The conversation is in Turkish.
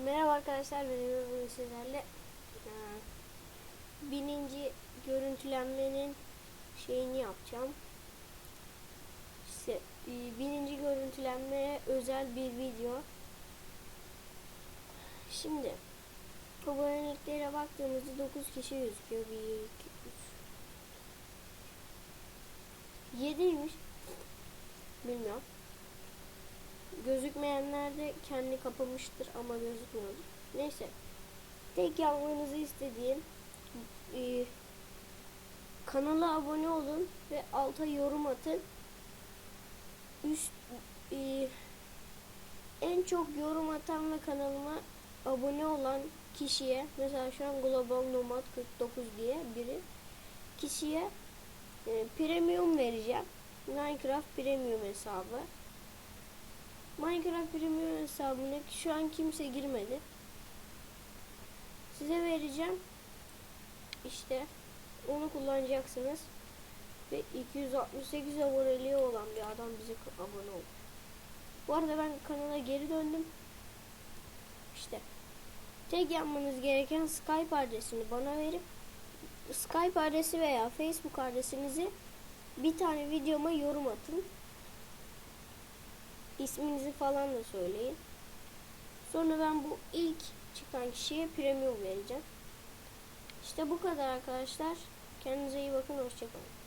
Merhaba arkadaşlar, ben Emre bugün sizlerle bininci görüntülenmenin şeyini yapacağım. İşte bininci görüntülenmeye özel bir video. Şimdi aboneliklere baktığımızda 9 kişi gözüküyor. 1, 2, 3 7'ymiş. Bilmiyorum. Gözükmeyenler de kendi kapamıştır ama gözükmüyordur. Neyse. Tek yapmanızı istediğim e, kanala abone olun ve alta yorum atın. Üst e, en çok yorum atan ve kanalıma abone olan kişiye mesela şu an Global Nomad 49 diye biri kişiye e, premium vereceğim. Minecraft premium hesabı. Minecraft Premium hesabına şu an kimse girmedi. Size vereceğim. İşte onu kullanacaksınız. Ve 268 aboneliği olan bir adam bize abone oldu. Bu arada ben kanala geri döndüm. İşte tek yapmanız gereken Skype adresini bana verip Skype adresi veya Facebook adresinizi bir tane videoma yorum atın. İsminizi falan da söyleyin. Sonra ben bu ilk çıkan kişiye premium vereceğim. İşte bu kadar arkadaşlar. Kendinize iyi bakın. Hoşçakalın.